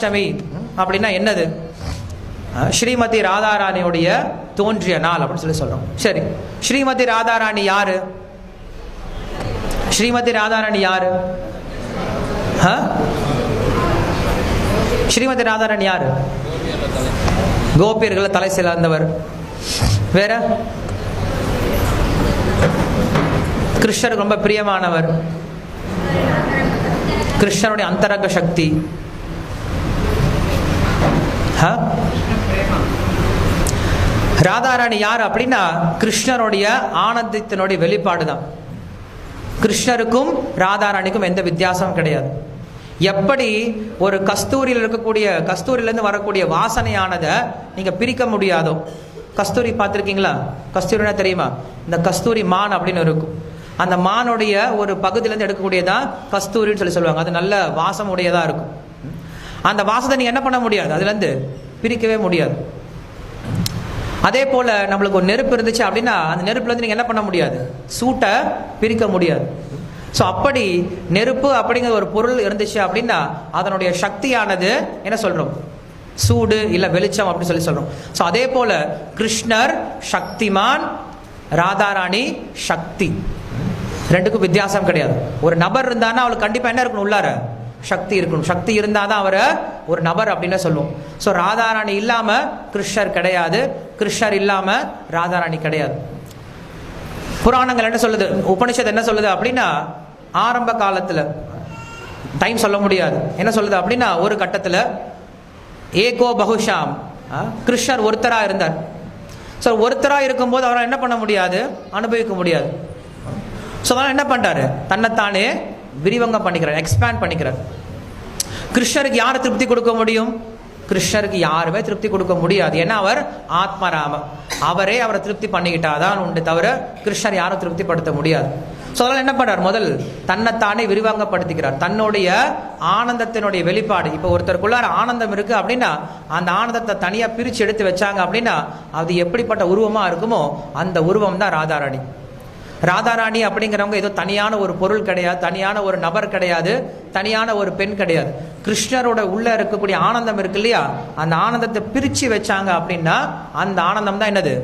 ஜென்மாஷ்டமி அப்படின்னா என்னது? ஸ்ரீமதி ராதாராணியுடைய தோன்றிய நாள் அப்படின்னு சொல்லி சொல்றோம். சரி ஸ்ரீமதி ராதாராணி யாரு? ஸ்ரீமதி ராதாராணி யாரு? ஆ? ஸ்ரீமதி ராதாராணி யாரு? கோபியர்களை தலை சிலந்தவர். வேற? கிருஷ்ணருக்கு ரொம்ப பிரியமானவர். கிருஷ்ணனுடைய அந்தரங்க சக்தி. ராதாராணி யார் அப்படின்னா கிருஷ்ணனுடைய ஆனந்தத்தினுடைய வெளிப்பாடு தான். கிருஷ்ணருக்கும் ராதாராணிக்கும் எந்த வித்தியாசமும் கிடையாது. எப்படி ஒரு கஸ்தூரியில் இருக்கக்கூடிய கஸ்தூரியிலேருந்து வரக்கூடிய வாசனையானதை நீங்கள் பிரிக்க முடியாதோ? கஸ்தூரி பார்த்துருக்கீங்களா? கஸ்தூரினா தெரியுமா? இந்த கஸ்தூரி மான் அப்படின்னு இருக்கும். அந்த மானுடைய ஒரு பகுதியிலேருந்து எடுக்கக்கூடியதான் கஸ்தூரின்னு சொல்லி சொல்லுவாங்க. அது நல்ல வாசம் உடையதாக இருக்கும். அந்த வாசத்தை நீங்கள் என்ன பண்ண முடியாது? அதுலேருந்து பிரிக்கவே முடியாது. அதே போல நம்மளுக்கு ஒரு நெருப்பு இருந்துச்சு அப்படின்னா அந்த நெருப்புல இருந்து நீங்க என்ன பண்ண முடியாது? சூட்டை பிரிக்க முடியாது. ஸோ அப்படி நெருப்பு அப்படிங்கிற ஒரு பொருள் இருந்துச்சு அப்படின்னா அதனுடைய சக்தியானது என்ன சொல்றோம்? சூடு இல்ல வெளிச்சம் அப்படின்னு சொல்லி சொல்றோம். ஸோ அதே போல கிருஷ்ணர் சக்திமான் ராதாராணி சக்தி. ரெண்டுக்கும் வித்தியாசம் கிடையாது. ஒரு நபர் இருந்தான்னா அவளுக்கு கண்டிப்பா என்ன இருக்கணும் உள்ளார? சக்தி இருக்கணும். சக்தி இருந்தால் தான் அவரை ஒரு நபர் அப்படின்னு சொல்லுவோம். ஸோ ராதாராணி இல்லாமல் கிருஷ்ணர் கிடையாது. கிருஷ்ணர் இல்லாமல் ராதாராணி கிடையாது. புராணங்கள் என்ன சொல்லுது? உபனிஷத் என்ன சொல்லுது அப்படின்னா ஆரம்ப காலத்தில் டைம் சொல்ல முடியாது. என்ன சொல்லுது அப்படின்னா ஒரு கட்டத்தில் ஏகோ பகுஷாம் கிருஷ்ணர் ஒருத்தராக இருந்தார். ஸோ ஒருத்தராக இருக்கும்போது அவரால் என்ன பண்ண முடியாது? அனுபவிக்க முடியாது. ஸோ அதனால் என்ன பண்றாரு? தன்னைத்தானே விரிவங்கம் பண்ணிக்கிறார் எக்ஸ்பேண்ட் பண்ணிக்கிறார். கிருஷ்ணருக்கு யார் திருப்தி கொடுக்க முடியும்? கிருஷ்ணருக்கு யாருமே திருப்தி கொடுக்க முடியாது. ஏன்னா அவர் ஆத்மராம. அவரே அவரை திருப்தி பண்ணிக்கிட்டாதான் உண்டு தவிர கிருஷ்ணர் யாரும் திருப்திப்படுத்த முடியாது. ஸோ அதனால் என்ன பண்ணுறார் முதல் தன்னைத்தானே விரிவாங்கப்படுத்திக்கிறார். தன்னுடைய ஆனந்தத்தினுடைய வெளிப்பாடு. இப்போ ஒருத்தருக்குள்ளார ஆனந்தம் இருக்கு அப்படின்னா அந்த ஆனந்தத்தை தனியாக பிரித்து எடுத்து வச்சாங்க அப்படின்னா அது எப்படிப்பட்ட உருவமா இருக்குமோ அந்த உருவம் தான் ராதாராணி. ராதாராணி அப்படிங்கிறவங்க ஏதோ தனியான ஒரு பொருள் கிடையாது தனியான ஒரு நபர் கிடையாது தனியான ஒரு பெண் கிடையாது. கிருஷ்ணரோட உள்ள இருக்கக்கூடிய ஆனந்தம் இருக்கு இல்லையா? அந்த ஆனந்தத்தை பிரிச்சு வச்சாங்க அப்படின்னா அந்த ஆனந்தம் தான் என்னது?